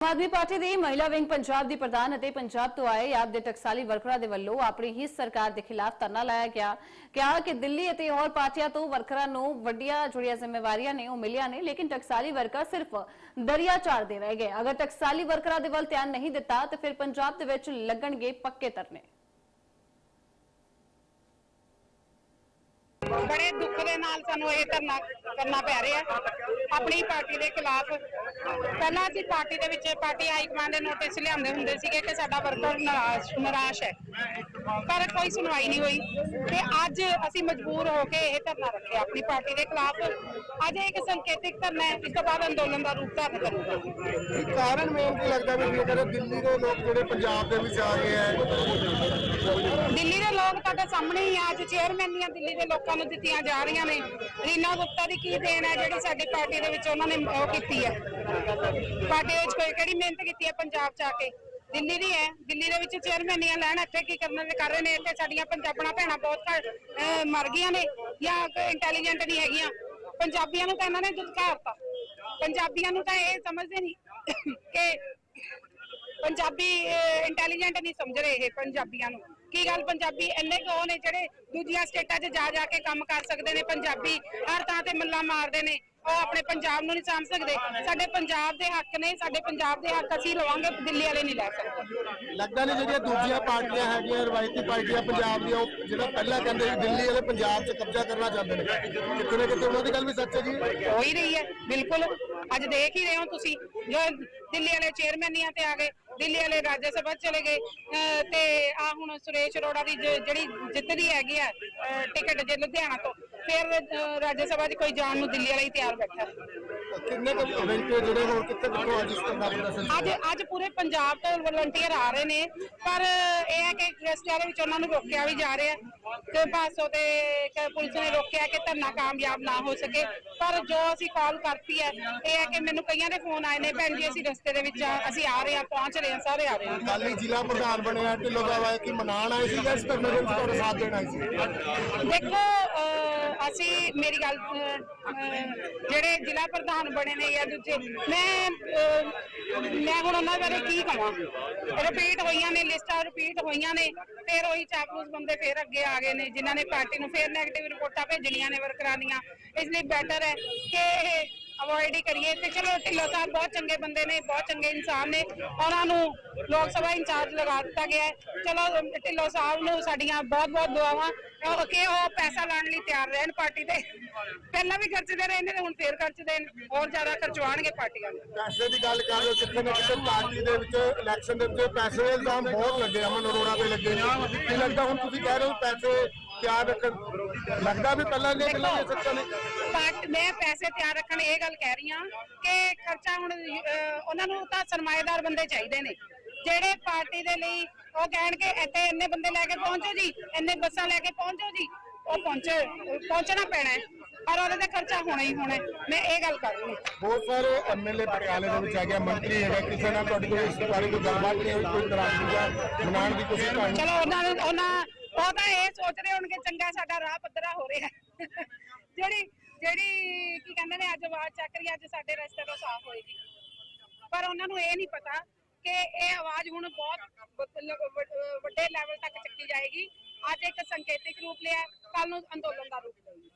ਆਦਮੀ party ਦੀ ਮਹਿਲਾ wing Punjab ਦੀ ਪ੍ਰਧਾਨ ਅਤੇ ਪੰਜਾਬ ਤੋਂ ਆਏ ਆਪ ਦੇ ਟਕਸਾਲੀ ਵਰਕਰਾਂ ਦੇ ਵੱਲੋਂ ਆਪਣੀ ਹੀ ਸਰਕਾਰ ਦੇ ਖਿਲਾਫ ਧਰਨਾ ਲਾਇਆ ਗਿਆ। ਕਿਹਾ ਕਿ ਦਿੱਲੀ ਅਤੇ ਹੋਰ ਪਾਰਟੀਆਂ ਤੋਂ ਵਰਕਰਾਂ ਨੂੰ ਵੱਡੀਆਂ ਜੁੜੀਆਂ ਜ਼ਿੰਮੇਵਾਰੀਆਂ ਨੇ, ਉਹ ਮਿਲੀਆਂ ਨੇ, ਲੇਕਿਨ ਟਕਸਾਲੀ ਵਰਕਰ ਸਿਰਫ ਦਰਿਆ ਚਾੜਦੇ ਰਹਿ ਗਏ। ਅਗਰ ਟਕਸਾਲੀ ਵਰਕਰਾਂ ਦੇ ਵੱਲ ਧਿਆਨ ਨਹੀਂ ਦਿੱਤਾ, ਤਾਂ ਫਿਰ ਪੰਜਾਬ ਦੇ ਵਿੱਚ ਲੱਗਣਗੇ ਪੱਕੇ ਧਰਨੇ। ਬੜੇ ਦੁੱਖ ਦੇ ਨਾਲ ਸਾਨੂੰ ਇਹ ਧਰਨਾ ਕਰਨਾ ਪੈ ਰਿਹਾ। ਆਪਣੀ ਪਾਰਟੀ ਦੇ ਖਿਲਾਫ ਪਹਿਲਾਂ ਅਸੀਂ ਪਾਰਟੀ ਦੇ ਵਿੱਚ, ਪਾਰਟੀ ਹਾਈ ਕਮਾਂਡ ਦੇ ਨੋਟਿਸ ਲਿਆਉਂਦੇ ਹੁੰਦੇ ਸੀਗੇ ਕਿ ਸਾਡਾ ਵਰਕਰ ਨਿਰਾਸ਼ ਨਿਰਾਸ਼ ਹੈ। ਪਰ ਕੋਈ ਸੁਣਵਾਈ ਨਹੀਂ ਹੋਈ। ਤੇ ਅੱਜ ਅਸੀਂ ਮਜਬੂਰ ਹੋ ਕੇ ਇਹ ਧਰਨਾ ਰੱਖਿਆ, ਆਪਣੀ ਪਾਰਟੀ ਦੇ ਖਿਲਾਫ। ਅੱਜ ਇਹ ਇੱਕ ਸੰਕੇਤਿਕ ਧਰਨਾ ਹੈ, ਇਸ ਤੋਂ ਬਾਅਦ ਅੰਦੋਲਨ ਦਾ ਰੂਪ ਧਾਰਨ ਕਰੂਗਾ। ਕਾਰਨ ਮੈਨੂੰ ਲੱਗਦਾ ਵੀ ਜੇਕਰ ਦਿੱਲੀ ਦੇ ਲੋਕ ਜਿਹੜੇ ਪੰਜਾਬ ਦੇ ਵਿੱਚ ਆ ਗਏ ਹੈ ਦਿੱਲੀ ਦੇ ਲੋਕ ਤੁਹਾਡੇ ਸਾਹਮਣੇ ਹੀ ਆ, ਅੱਜ ਚੇਅਰਮੈਨੀਆਂ ਦਿੱਲੀ ਦੇ ਲੋਕਾਂ ਨੂੰ ਦਿੱਤੀਆਂ ਜਾ ਰਹੀਆਂ ਨੇ। ਰੀਨਾ ਗੁਪਤਾ ਦੀ ਕੀ ਦੇਣ ਹੈ ਜਿਹੜੀ ਸਾਡੀ ਪਾਰਟੀ ਦੇ ਵਿੱਚ ਉਹਨਾਂ ਨੇ ਉਹ ਕੀਤੀ ਹੈ? ਪਾਰਟੀ ਵਿੱਚ ਕੋਈ ਕਿਹੜੀ ਮਿਹਨਤ ਕੀਤੀ ਹੈ ਪੰਜਾਬ ਚ ਆ ਕੇ? ਦਿੱਲੀ ਦੀ ਹੈ, ਦਿੱਲੀ ਦੇ ਵਿੱਚ ਚੇਅਰਮੈਨੀਆਂ ਲੈਣ ਇੱਥੇ ਕੀ ਕਰਨ ਦੇ ਕਰ ਰਹੇ ਨੇ? ਇੱਥੇ ਸਾਡੀਆਂ ਪੰਜਾਬਣਾ ਭੈਣਾਂ ਬਹੁਤ ਮਰ ਗਈਆਂ ਨੇ ਜਾਂ ਇੰਟੈਲੀਜੈਂਟ ਨਹੀਂ ਹੈਗੀਆਂ। ਪੰਜਾਬੀਆਂ ਨੂੰ ਤਾਂ ਇਹਨਾਂ ਨੇ ਦੁਦਕਾਰਤਾ ਪੰਜਾਬੀਆਂ ਨੂੰ ਤਾਂ ਇਹ ਸਮਝਦੇ ਨਹੀਂ ਕਿ ਪੰਜਾਬੀ ਇੰਟੈਲੀਜੈਂਟ ਨਹੀਂ ਸਮਝ ਰਹੇ ਇਹ ਪੰਜਾਬੀਆਂ ਨੂੰ। ਕੀ ਗੱਲ ਪੰਜਾਬੀ ਇੰਨੇ ਕੋ ਨੇ ਜਿਹੜੇ ਦੂਜੀਆਂ ਸਟੇਟਾਂ 'ਚ ਜਾ ਜਾ ਕੇ ਕੰਮ ਕਰ ਸਕਦੇ ਨੇ, ਪੰਜਾਬੀ ਹਰ ਥਾਂ ਤੇ ਮੱਲਾ ਮਾਰਦੇ ਨੇ। ਉਹ ਆਪਣੇ ਪੰਜਾਬ ਨੂੰ ਨਹੀਂ ਸਾਂਭ ਸਕਦੇ। ਸਾਡੇ ਪੰਜਾਬ ਦੇ ਹੱਕ ਨੇ ਸਾਡੇ ਪੰਜਾਬ ਦੇ ਹੱਕ ਅਸੀਂ ਲਵਾਂਗੇ ਦਿੱਲੀ ਵਾਲੇ ਨਹੀਂ ਲੈ ਸਕਦੇ। ਲੱਗਦਾ ਨਹੀਂ ਜਿਹੜੀਆਂ ਦੂਜੀਆਂ ਪਾਰਟੀਆਂ ਹੈਗੀਆਂ ਰਵਾਇਤੀ ਪਾਰਟੀਆਂ ਪੰਜਾਬ ਦੀਆਂ ਉਹ ਜਿਹੜਾ ਪਹਿਲਾਂ ਕਹਿੰਦੇ ਸੀ ਦਿੱਲੀ ਵਾਲੇ ਪੰਜਾਬ 'ਚ ਕਬਜ਼ਾ ਕਰਨਾ ਚਾਹੁੰਦੇ ਨੇ। ਕਿਤੇ ਨਾ ਕਿਤੇ ਉਹਨਾਂ ਦੀ ਗੱਲ ਵੀ ਸੱਚ ਹੈ ਜੀ। ਹੋ ਹੀ ਰਹੀ ਹੈ ਬਿਲਕੁਲ। ਅੱਜ ਦੇਖ ਹੀ ਰਹੇ ਹੋ ਤੁਸੀਂ ਜੋ ਦਿੱਲੀ ਵਾਲੇ ਚੇਅਰਮੈਨੀਆਂ ਤੇ ਆ ਗਏ ਦਿੱਲੀ ਵਾਲੇ ਰਾਜ ਸਭਾ ਚਲੇ ਗਏ ਤੇ ਆ ਹੁਣ ਸੁਰੇਸ਼ ਅਰੋੜਾ ਦੀ ਜਿਹੜੀ ਜਿੱਤਦੀ ਹੈਗੀ ਆ ਟਿਕਟ ਜੇ ਲੁਧਿਆਣਾ ਤੋਂ ਫਿਰ ਰਾਜ ਸਭਾ 'ਚ ਕੋਈ ਜਾਣ ਨੂੰ ਦਿੱਲੀ ਵਾਲਾ ਹੀ ਤਿਆਰ ਬੈਠਾ। ਕਿੰਨੇ ਕੁ ਇਵੈਂਟ ਜਿਹੜੇ ਹੁਣ ਕਿੱਥੇ ਕਿੱਥੋਂ ਅੱਜ ਇਸ ਤਰ੍ਹਾਂ ਦਾ ਪ੍ਰਦਰਸ਼ਨ ਅੱਜ ਅੱਜ ਪੂਰੇ ਪੰਜਾਬ ਤੋਂ ਵਲੰਟੀਅਰ ਆ ਰਹੇ ਨੇ ਪਰ ਇਹ ਹੈ ਕਿ ਰਸਤਿਆਂ ਦੇ ਵਿੱਚ ਉਹਨਾਂ ਨੂੰ ਰੋਕਿਆ ਵੀ ਜਾ ਰਿਹਾ ਤੇ ਪਾਸੋਂ ਤੇ ਕ- ਪੁਲਿਸ ਨੇ ਰੋਕਿਆ ਕਿ ਧਰਨਾ ਕਾਮਯਾਬ ਨਾ ਹੋ ਸਕੇ। ਪਰ ਜੋ ਅਸੀਂ ਕਾਲ ਕਰਤੀ ਹੈ ਇਹ ਹੈ ਕਿ ਮੈਨੂੰ ਕਈਆਂ ਦੇ ਫੋਨ ਆਏ ਨੇ ਭੈਣ ਜੀ ਅਸੀਂ ਰਸਤੇ ਦੇ ਵਿੱਚ ਆ ਅਸੀਂ ਆ ਰਹੇ ਹਾਂ ਪਹੁੰਚ ਰਹੇ ਹਾਂ ਸਾਰੇ ਆ ਰਹੇ ਹਾਂ। ਕੱਲ ਹੀ ਜ਼ਿਲ੍ਹਾ ਪ੍ਰਧਾਨ ਬਣਿਆ ਢਿੱਲੋਂ ਵਾਇਆ ਕਿ ਮਨਾਣ ਆਏ ਸੀ ਜਾਂ ਇਸ ਧਰਨੇ ਦੇ ਵਿੱਚ ਤੁਹਾਡਾ ਸਾਥ ਦੇਣ ਆਏ ਸੀ? ਦੇਖੋ ਅਹ, ਅਸੀਂ ਮੇਰੀ ਗੱਲ ਜਿਹੜੇ ਜ਼ਿਲ੍ਹਾ ਪ੍ਰਧਾਨ ਬਣੇ ਨੇ ਜਾਂ ਦੂਜੇ, ਮੈਂ ਮੈਂ ਹੁਣ ਉਹਨਾਂ ਬਾਰੇ ਕੀ ਕਹਾਂ ਰਿਪੀਟ ਹੋਈਆਂ ਨੇ ਲਿਸਟਾਂ ਰਿਪੀਟ ਹੋਈਆਂ ਨੇ, ਫਿਰ ਉਹੀ ਚਾਪਲੂਸ ਬੰਦੇ ਫਿਰ ਅੱਗੇ ਆ ਗਏ ਨੇ, ਜਿਨ੍ਹਾਂ ਨੇ ਪਾਰਟੀ ਨੂੰ ਫਿਰ ਨੈਗੇਟਿਵ ਰਿਪੋਰਟਾਂ ਭੇਜਣੀਆਂ ਨੇ ਵਰਕਰਾਂ ਦੀਆਂ ਇਸ ਲਈ ਬੈਟਰ ਹੈ ਕਿ ਇਹ ਅਵੋਇਡ ਹੀ ਕਰੀਏ ਤੇ ਚਲੋ ਢਿੱਲੋਂ ਸਾਹਿਬ ਬਹੁਤ ਚੰਗੇ ਬੰਦੇ ਨੇ, ਬਹੁਤ ਚੰਗੇ ਇਨਸਾਨ ਨੇ। ਉਹਨਾਂ ਨੂੰ ਲੋਕ ਸਭਾ ਇੰਚਾਰਜ ਲਗਾ ਦਿੱਤਾ ਗਿਆ ਹੈ। ਚਲੋ ਢਿੱਲੋਂ ਸਾਹਿਬ ਨੂੰ ਸਾਡੀਆਂ ਬਹੁਤ ਬਹੁਤ ਦੁਆਵਾਂ। ਉਹ- ਕਿ ਉਹ ਪੈਸਾ ਲਾਉਣ ਲਈ ਤਿਆਰ ਰਹਿਣ ਪਾਰਟੀ ਤੇ। ਪਹਿਲਾਂ ਵੀ ਖਰਚਦੇ ਰਹੇ ਨੇ ਤੇ ਹੁਣ ਫੇਰ ਖਰਚਦੇ ਨੇ। ਹੋਰ ਜ਼ਿਆਦਾ ਖਰਚਵਾਉਣਗੇ ਪਾਰਟੀਆਂ ਨੂੰ। ਪੈਸੇ ਦੀ ਗੱਲ ਕਰ ਰਹੇ ਕਿੱਥੇ ਨਾ ਕਿਤੇ ਪਾਰਟੀ ਦੇ ਵਿੱਚ ਇਲੈਕਸ਼ਨ ਦੇ ਵਿੱਚ ਪੈਸੇ ਦੇ ਇਲਜ਼ਾਮ ਬਹੁਤ ਲੱਗੇ ਅਮਨ ਅਰੋੜਾ ਤੇ ਲੱਗੇ। ਕੀ ਲੱਗਦਾ ਹੁਣ ਤੁਸੀਂ ਕਹਿ ਰਹੇ ਹੋ ਪੈਸੇ ਤਿਆਰ ਰੱਖਣ। ਲੱਗਦਾ ਵੀ ਪਹਿਲਾਂ ਨੇ ਪਹਿਲਾਂ ਇਹ ਸੱਚਾ ਨੇ ਪਾਰਟ ਮੈਂ ਪੈਸੇ ਤਿਆਰ ਰੱਖਣ ਇਹ ਗੱਲ ਕਹਿ ਰਹੀ ਹਾਂ ਕਿ ਖਰਚਾ ਹੁਣ ਅਹ, ਉਹਨਾਂ ਨੂੰ ਤਾਂ ਸਰਮਾਏਦਾਰ ਬੰਦੇ ਚਾਹੀਦੇ ਨੇ। ਜਿਹੜੇ ਪਾਰਟੀ ਦੇ ਲਈ ਉਹ ਕਹਿਣਗੇ ਇੱਥੇ ਇੰਨੇ ਬੰਦੇ ਲੈ ਕੇ ਪਹੁੰਚੋ ਜੀ ਇੰਨੇ ਬੱਸਾਂ ਲੈ ਕੇ ਪਹੁੰਚੋ ਜੀ ਉਹ ਪਹੁੰਚੇ ਪਹੁੰਚਣਾ ਪੈਣਾ ਹੈ। ਪਰ ਉਹਦੇ ਤੇ ਖਰਚਾ ਹੋਣਾ ਹੀ ਹੋਣਾ ਹੈ। ਮੈਂ ਇਹ ਗੱਲ ਕਰ ਰਹੀ ਹਾਂ। ਬਹੁਤ ਸਾਰੇ ਐਮਐਲਏ ਪਟਿਆਲੇ ਦੇ ਵਿੱਚ ਆ ਗਿਆ ਮੰਤਰੀ ਹੈਗਾ ਕਿਸੇ ਨਾਲ ਤੁਹਾਡੀ ਕੋਈ ਇਸ ਬਾਰੇ ਕੋਈ ਗੱਲਬਾਤ ਨਹੀਂ ਹੋਈ ਕੋਈ ਨਾਰਾਜ਼ਗੀ ਜਾਂ ਮਨਾਉਣ ਦੀ ਕੋਸ਼ਿਸ਼ ਚਲੋ ਉਹਨਾਂ ਨੂੰ ਉਹਨਾਂ ਉਹ ਤਾਂ ਇਹ ਸੋਚ ਰਹੇ ਹੋਣਗੇ ਚੰਗਾ ਸਾਡਾ ਰਾਹ ਪੱਧਰਾ ਹੋ ਰਿਹਾ ਜਿਹੜੀ ਜਿਹੜੀ ਕੀ ਕਹਿੰਦੇ ਨੇ ਅੱਜ ਆਵਾਜ਼ ਚੱਕ ਰਹੀ ਹੈ, ਅੱਜ ਸਾਡੇ ਰਸਤੇ ਤੋਂ ਸਾਫ਼ ਹੋਏਗੀ। ਪਰ ਉਹਨਾਂ ਨੂੰ ਇਹ ਨਹੀਂ ਪਤਾ ਕਿ ਇਹ ਆਵਾਜ਼ ਹੁਣ ਬਹੁਤ ਵੱਡੇ ਲੈਵਲ ਤੱਕ ਚੱਕੀ ਜਾਏਗੀ। ਅੱਜ ਇੱਕ ਸੰਕੇਤਿਕ ਰੂਪ ਲਿਆ ਕੱਲ ਨੂੰ ਅੰਦੋਲਨ ਦਾ ਰੂਪ ਲਏਗੀ